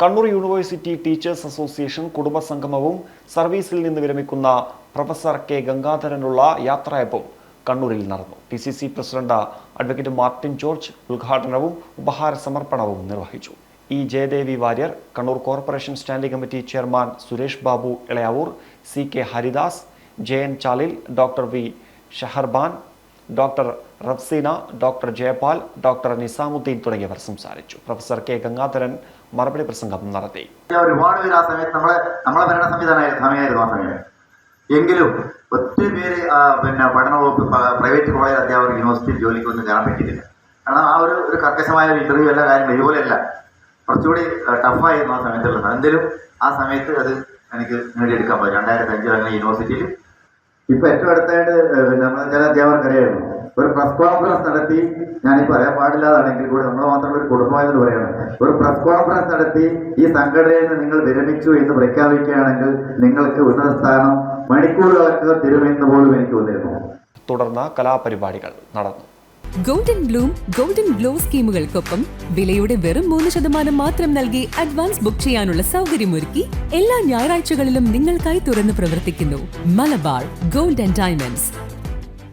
Kannur university teachers association കുടുംബസംഗമവും സർവീസിൽ നിന്ന് വിരമിക്കുന്ന പ്രൊഫസർ കെ ഗംഗാധരനുള്ള യാത്രയപ്പും കണ്ണൂരിൽ നടന്നു. P C C president advocate Martin George ഉദ്ഘാടനവും ഉപഹാര സമർപ്പണവും നിർവഹിച്ചു. E Jayadevi Warrier Kannur corporation standing committee chairman Suresh Babu Elayavoor C K Haridas J N Chalil doctor V Shaharban doctor Rafseena doctor Jayapal doctor Nizamuddin തുടങ്ങിയവർ സംസാരിച്ചു. Professor K Gangadharan മറുപടി പ്രസംഗം നടത്തി. ഒരുപാട് പേര് ആ സമയത്ത് നമ്മളെ നമ്മളെ ഭരണ സംവിധാന സമയമായിരുന്നു ആ സമയം. എങ്കിലും ഒത്തിരി പേര് പിന്നെ പഠന വകുപ്പ് പ്രൈവറ്റ് കോളേജ് അധ്യാപകർ യൂണിവേഴ്സിറ്റിയിൽ ജോലിക്ക് ഒന്നും കയറാൻ പറ്റിയിട്ടില്ല. കാരണം ആ ഒരു ഒരു കർക്കശമായ ഒരു ഇന്റർവ്യൂ എല്ലാ കാര്യങ്ങളും ഇതുപോലെയല്ല. കുറച്ചുകൂടി ടഫായിരുന്നു ആ സമയത്തുള്ളത്. എന്തെങ്കിലും ആ സമയത്ത് അത് എനിക്ക് നേടിയെടുക്കാൻ പറ്റും. രണ്ടായിരത്തി അഞ്ചിൽ അങ്ങനെ യൂണിവേഴ്സിറ്റിയിൽ ഇപ്പൊ ഏറ്റവും അടുത്തായിട്ട് നമ്മൾ ചില അധ്യാപകർക്ക് അറിയായിരുന്നു ഒരു പ്രസ് കോൺഫറൻസ് നടത്തി ഞാനിപ്പോൾ പറയാൻ പാടില്ലാതാണെങ്കിൽ കൂടി നമ്മൾ മാത്രമുള്ള ഒരു കുടുംബമായെന്ന് പറയണം. ഒരു പ്രസ് കോൺഫറൻസ് നടത്തി ഈ സംഘടനയിൽ നിന്ന് നിങ്ങൾ വിരമിച്ചു എന്ന് പ്രഖ്യാപിക്കുകയാണെങ്കിൽ നിങ്ങൾക്ക് ഉന്നത സ്ഥാനം മണിക്കൂറുകൾക്ക് തരുമെന്ന് പോലും എനിക്ക് വന്നിരുന്നു. തുടർന്ന് കലാപരിപാടികൾ നടന്നു. ഗോൾഡൻ ബ്ലൂം ഗോൾഡൻ ഗ്ലോ സ്കീമുകൾക്കൊപ്പം വിലയുടെ വെറും മൂന്ന് ശതമാനം മാത്രം നൽകി അഡ്വാൻസ് ബുക്ക് ചെയ്യാനുള്ള സൗകര്യമൊരുക്കി എല്ലാ ഞായറാഴ്ചകളിലും നിങ്ങൾക്കായി തുറന്നു പ്രവർത്തിക്കുന്നു. Malabar gold and diamonds